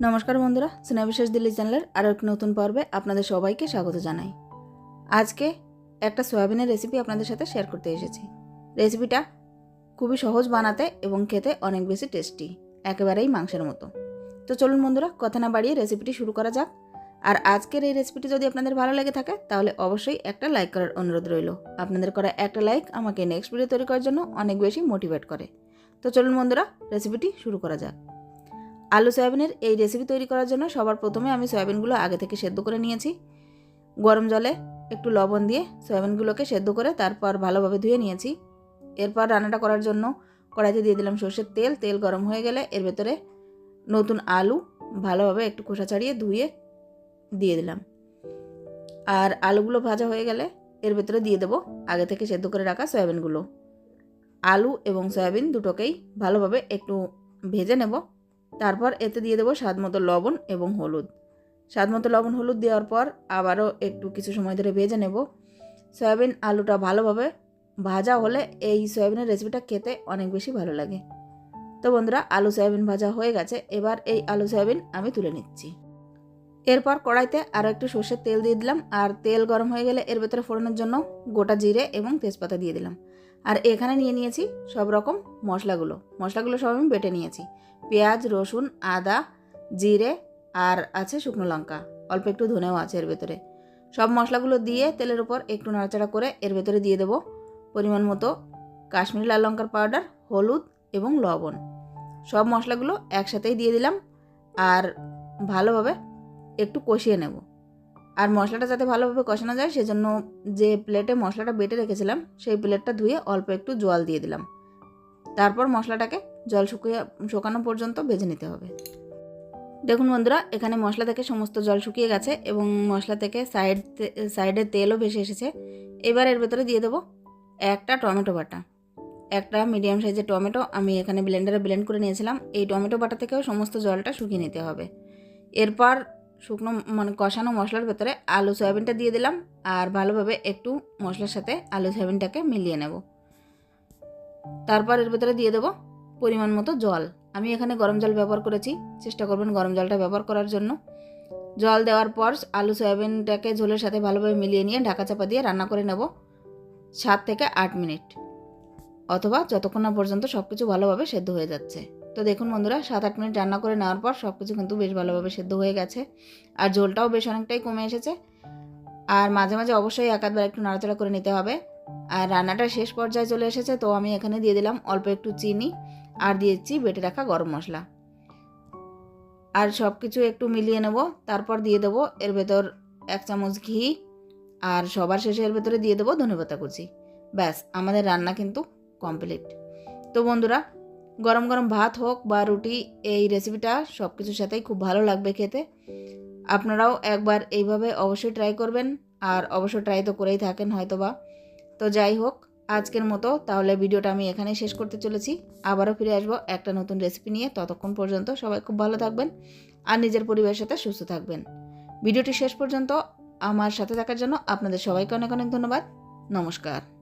নমস্কার বন্ধুরা বিশেষ দিল্লি চ্যানেলের আরও একটি নতুন পর্বে আপনাদের সবাইকে স্বাগত জানাই। আজকে একটা সয়াবিনের রেসিপি আপনাদের সাথে শেয়ার করতে এসেছি। রেসিপিটা খুবই সহজ বানাতে এবং খেতে অনেক বেশি টেস্টি একেবারেই মাংসের মতো। তো চলুন বন্ধুরা, কথা না বাড়িয়ে রেসিপিটি শুরু করা যাক। আর আজকের এই রেসিপিটি যদি আপনাদের ভালো লেগে থাকে, তাহলে অবশ্যই একটা লাইক করার অনুরোধ রইল। আপনাদের করা একটা লাইক আমাকে নেক্সট ভিডিও তৈরি করার জন্য অনেক বেশি মোটিভেট করে। তো চলুন বন্ধুরা রেসিপিটি শুরু করা যাক। আলু সয়াবিনের এই রেসিপি তৈরি করার জন্য সবার প্রথমে আমি সয়াবিনগুলো আগে থেকে সেদ্ধ করে নিয়েছি। গরম জলে একটু লবণ দিয়ে সয়াবিনগুলোকে সেদ্ধ করে তারপর ভালোভাবে ধুয়ে নিয়েছি। এরপর রান্নাটা করার জন্য কড়াইতে দিয়ে দিলাম সর্ষের তেল। তেল গরম হয়ে গেলে এর ভেতরে নতুন আলু ভালোভাবে একটু খোসা ছাড়িয়ে ধুয়ে দিয়ে দিলাম। আর আলুগুলো ভাজা হয়ে গেলে এর ভেতরে দিয়ে দেবো আগে থেকে সেদ্ধ করে রাখা সয়াবিনগুলো। আলু এবং সয়াবিন দুটোকেই ভালোভাবে একটু ভেজে নেব। তারপর এতে দিয়ে দেবো স্বাদ মতো লবণ এবং হলুদ। স্বাদ মতো লবণ, হলুদ দেওয়ার পর আবারও একটু কিছু সময় ধরে ভেজে নেব। সয়াবিন আলুটা ভালোভাবে ভাজা হলে এই সয়াবিনের রেসিপিটা খেতে অনেক বেশি ভালো লাগে। তো বন্ধুরা, আলু সয়াবিন ভাজা হয়ে গেছে। এবার এই আলু সয়াবিন আমি তুলে নিচ্ছি। এরপর কড়াইতে আরও একটু সর্ষের তেল দিয়ে দিলাম। আর তেল গরম হয়ে গেলে এর ভেতরে ফোড়নের জন্য গোটা জিরে এবং তেজপাতা দিয়ে দিলাম। আর এখানে নিয়ে নিয়েছি সব রকম মশলাগুলো। মশলাগুলো সব আমি বেটে নিয়েছি। পেঁয়াজ, রসুন, আদা, জিরে আর আছে শুকনো লঙ্কা। অল্প একটু ধনেও আছে এর ভেতরে। সব মশলাগুলো দিয়ে তেলের উপর একটু নাড়াচাড়া করে এর ভেতরে দিয়ে দেবো পরিমাণ মতো কাশ্মীরি লাল লঙ্কার পাউডার, হলুদ এবং লবণ। সব মশলাগুলো একসাথেই দিয়ে দিলাম আর ভালোভাবে একটু কষিয়ে নেব। আর মশলাটা যাতে ভালোভাবে কষানো যায় সেজন্য যে প্লেটে মশলাটা বেটে রেখেছিলাম, সেই প্লেটটা ধুয়ে অল্প একটু জল দিয়ে দিলাম। তারপর মশলাটাকে জল শুকিয়ে, শুকানো পর্যন্ত ভেজে নিতে হবে। দেখুন বন্ধুরা, এখানে মশলা থেকে সমস্ত জল শুকিয়ে গেছে এবং মশলা থেকে সাইড সাইডে তেলও ভেসে এসেছে। এবার এর ভেতরে দিয়ে দেবো একটা টমেটো বাটা। একটা মিডিয়াম সাইজের টমেটো আমি এখানে ব্লেন্ডারে ব্লেন্ড করে নিয়েছিলাম। এই টমেটো বাটা থেকেও সমস্ত জলটা শুকিয়ে নিতে হবে। এরপর শুকনো মানে কষানো মশলার ভেতরে আলু, সয়াবিনটা দিয়ে দিলাম আর ভালোভাবে একটু মশলার সাথে আলু, সয়াবিনটাকে মিলিয়ে নেব। তারপর এর ভেতরে দিয়ে দেবো পরিমাণ মতো জল। আমি এখানে গরম জল ব্যবহার করেছি। চেষ্টা করবেন গরম জলটা ব্যবহার করার জন্য। জল দেওয়ার পর আলু, সয়াবিনটাকে ঝোলের সাথে ভালোভাবে মিলিয়ে নিয়ে ঢাকা চাপা দিয়ে রান্না করে নেব। সাত থেকে আট মিনিট। অথবা যতক্ষণ না পর্যন্ত সব কিছু ভালোভাবে সেদ্ধ হয়ে যাচ্ছে। তো দেখুন বন্ধুরা, সাত আট মিনিট রান্না করে নেওয়ার পর সব কিছু কিন্তু বেশ ভালোভাবে সেদ্ধ হয়ে গেছে। আর ঝোলটাও বেশ অনেকটাই কমে এসেছে। আর মাঝে মাঝে অবশ্যই একাধবার একটু নাড়াচাড়া করে নিতে হবে। আর রান্নাটা শেষ পর্যায়ে চলে এসেছে, তো আমি এখানে দিয়ে দিলাম অল্প একটু চিনি। আর দিয়েছি, বেটে রাখা গরম মশলা। আর সব কিছু একটু মিলিয়ে নেব, তারপর দিয়ে দেবো এর ভেতর এক চামচ ঘি, আর সবার শেষে এর ভেতরে দিয়ে দেবো ধনেপাতা কুচি। ব্যাস, আমাদের রান্না কিন্তু কমপ্লিট তো বন্ধুরা, গরম গরম ভাত হোক বা রুটি, এই রেসিপিটা সব কিছুর সাথেই খুব ভালো লাগবে খেতে। আপনারাও একবার এইভাবে অবশ্যই ট্রাই করবেন, আর অবশ্যই ট্রাই তো করেই থাকেন হয়তো বা তো যাই হোক আজকের মতো, তাহলে ভিডিওটা আমি এখানেই শেষ করতে চলেছি। আবারও ফিরে আসব একটা নতুন রেসিপি নিয়ে ততক্ষণ পর্যন্ত। সবাই খুব ভালো থাকবেন আর নিজের পরিবারের সাথে সুস্থ থাকবেন। ভিডিওটি শেষ পর্যন্ত আমার সাথে থাকার জন্য আপনাদের সবাইকে অনেক অনেক ধন্যবাদ। নমস্কার।